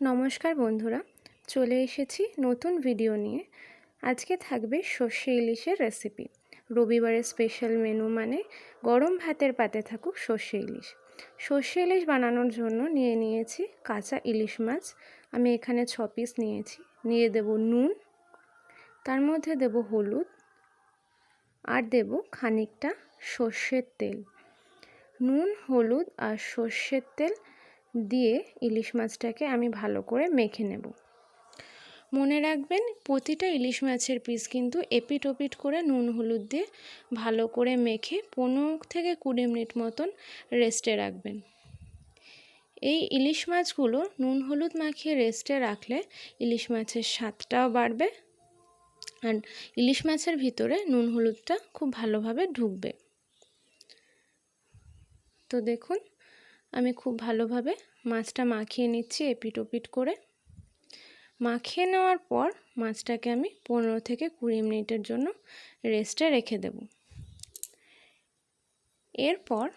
নমস্কার বন্ধুরা, চলে এসেছি নতুন ভিডিও নিয়ে। আজকে থাকবে সর্ষে ইলিশের রেসিপি রবিবারের স্পেশাল মেনু মানে গরম ভাতের পাতে থাকুক সর্ষে ইলিশ। সর্ষে ইলিশ বানানোর জন্য নিয়ে নিয়েছি কাঁচা ইলিশ মাছ। আমি এখানে ছ পিস নিয়েছি। নিয়ে দেব নুন, তার মধ্যে দেব হলুদ, আর দেব খানিকটা সর্ষের তেল। নুন, হলুদ আর সর্ষের তেল দিয়ে ইলিশ মাছটাকে আমি ভালো করে মেখে নেব। মনে রাখবেন, প্রতিটা ইলিশ মাছের পিস কিন্তু এপিট ওপিট করে নুন, হলুদ দিয়ে ভালো করে মেখে পনেরো থেকে কুড়ি মিনিট মতন রেস্টে রাখবেন। এই ইলিশ মাছগুলো নুন, হলুদ মাখিয়ে রেস্টে রাখলে ইলিশ মাছের স্বাদটাও বাড়বে আর ইলিশ মাছের ভিতরে নুন, হলুদটা খুব ভালোভাবে ঢুকবে। তো দেখুন আমি খুব ভালোভাবে মাছটা মাখিয়ে নিচ্ছি এপিট ওপিট করে। মাখিয়ে নেওয়ার পর মাছটাকে আমি পনেরো থেকে কুড়ি মিনিটের জন্য রেস্টে রেখে দেব। এরপর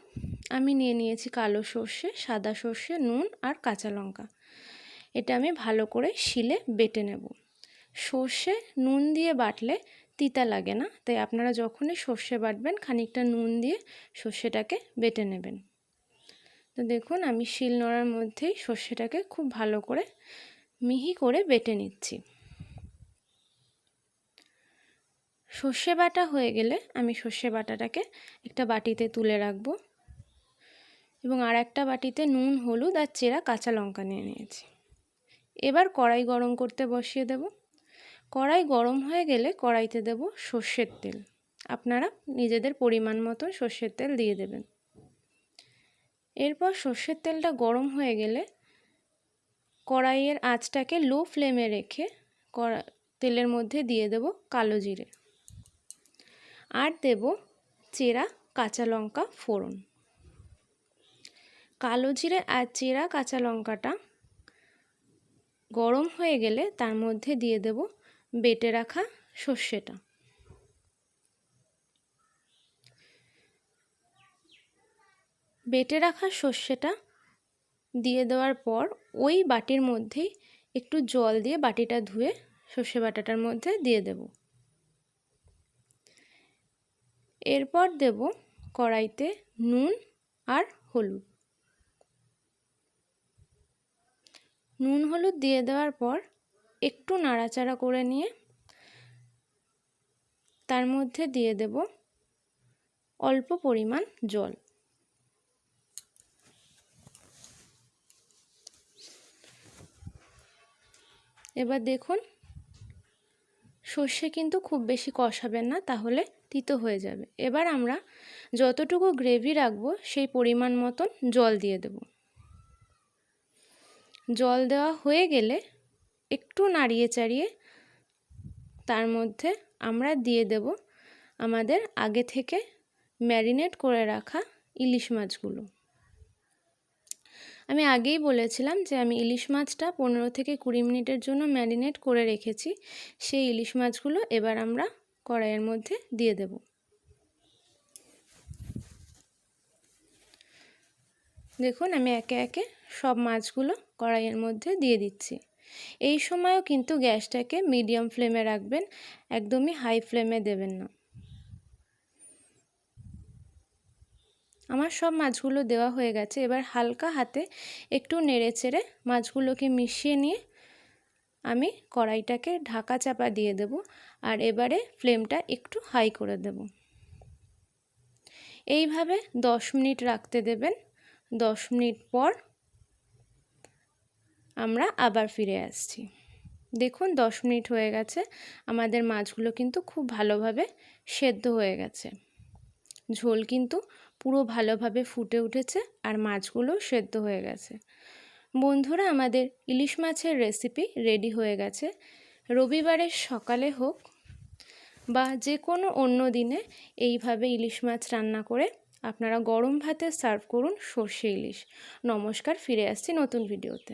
আমি নিয়ে নিয়েছি কালো সর্ষে, সাদা সর্ষে, নুন আর কাঁচা লঙ্কা। এটা আমি ভালো করে শিলে বেটে নেব। সর্ষে নুন দিয়ে বাটলে তিতা লাগে না, তাই আপনারা যখনই সর্ষে বাটবেন, খানিকটা নুন দিয়ে সর্ষেটাকে বেটে নেবেন। তো দেখুন, আমি শিল নোড়ার মধ্যেই সর্ষেটাকে খুব ভালো করে মিহি করে বেটে নিচ্ছি। সর্ষে বাটা হয়ে গেলে আমি সর্ষে বাটাটাকে একটা বাটিতে তুলে রাখব এবং আর একটা বাটিতে নুন, হলুদ আর চেরা কাঁচা লঙ্কা নিয়ে নিয়েছি। এবার কড়াই গরম করতে বসিয়ে দেব। কড়াই গরম হয়ে গেলে কড়াইতে দেব সর্ষের তেল। আপনারা নিজেদের পরিমাণ মতো সর্ষের তেল দিয়ে দেবেন। এরপর সর্ষের তেলটা গরম হয়ে গেলে কড়াইয়ের আঁচটাকে লো ফ্লেমে রেখে কড়া, তেলের মধ্যে দিয়ে দেব কালো জিরে। আর দেব চেরা কাঁচা লঙ্কা ফোড়ন। কালো জিরে আর চেরা কাঁচা লঙ্কাটা গরম হয়ে গেলে তার মধ্যে দিয়ে দেব বেটে রাখা সর্ষেটা। বেটে রাখা সর্ষেটা দিয়ে দেওয়ার পর ওই বাটির মধ্যেই একটু জল দিয়ে বাটিটা ধুয়ে সর্ষে বাটাটার মধ্যে দিয়ে দেব। এরপর দেব কড়াইতে নুন আর হলুদ। নুন হলুদ দিয়ে দেওয়ার পর একটু নাড়াচাড়া করে নিয়ে তার মধ্যে দিয়ে দেব অল্প পরিমাণ জল। এবার দেখুন, সর্ষে কিন্তু খুব বেশি কষাবেন না, তাহলে তিতো হয়ে যাবে। এবার আমরা যতটুকু গ্রেভি রাখব, সেই পরিমাণ মতন জল দিয়ে দেব। জল দেওয়া হয়ে গেলে একটু নাড়িয়ে চাড়িয়ে তার মধ্যে আমরা দিয়ে দেব আমাদের আগে থেকে ম্যারিনেট করে রাখা ইলিশ মাছগুলো। আমি আগেই বলেছিলাম যে আমি ইলিশ মাছটা পনেরো থেকে কুড়ি মিনিটের জন্য ম্যারিনেট করে রেখেছি। সেই ইলিশ মাছগুলো এবার আমরা কড়াইয়ের মধ্যে দিয়ে দেব। দেখুন, আমি একে একে সব মাছগুলো কড়াইয়ের মধ্যে দিয়ে দিচ্ছি। এই সময়ও কিন্তু গ্যাসটাকে মিডিয়াম ফ্লেমে রাখবেন, একদমই হাই ফ্লেমে দেবেন না। আমার সব মাছগুলো দেওয়া হয়ে গেছে। এবার হালকা হাতে একটু নেড়ে চেড়ে মাছগুলোকে মিশিয়ে নিয়ে আমি কড়াইটাকে ঢাকা চাপা দিয়ে দেব আর এবারে ফ্লেমটা একটু হাই করে দেব। এইভাবে দশ মিনিট রাখতে দেবেন। দশ মিনিট পর আমরা আবার ফিরে আসছি। দেখুন, দশ মিনিট হয়ে গেছে। আমাদের মাছগুলো কিন্তু খুব ভালোভাবে সেদ্ধ হয়ে গেছে। ঝোল কিন্তু পুরো ভালোভাবে ফুটে উঠেছে আর মাছগুলো সেদ্ধ হয়ে গেছে। বন্ধুরা, আমাদের ইলিশ মাছের রেসিপি রেডি হয়ে গেছে। রবিবারের সকালে হোক বা যে কোনো অন্য দিনে এইভাবে ইলিশ মাছ রান্না করে আপনারা গরম ভাতে সার্ভ করুন সর্ষে ইলিশ। নমস্কার, ফিরে আসছি নতুন ভিডিওতে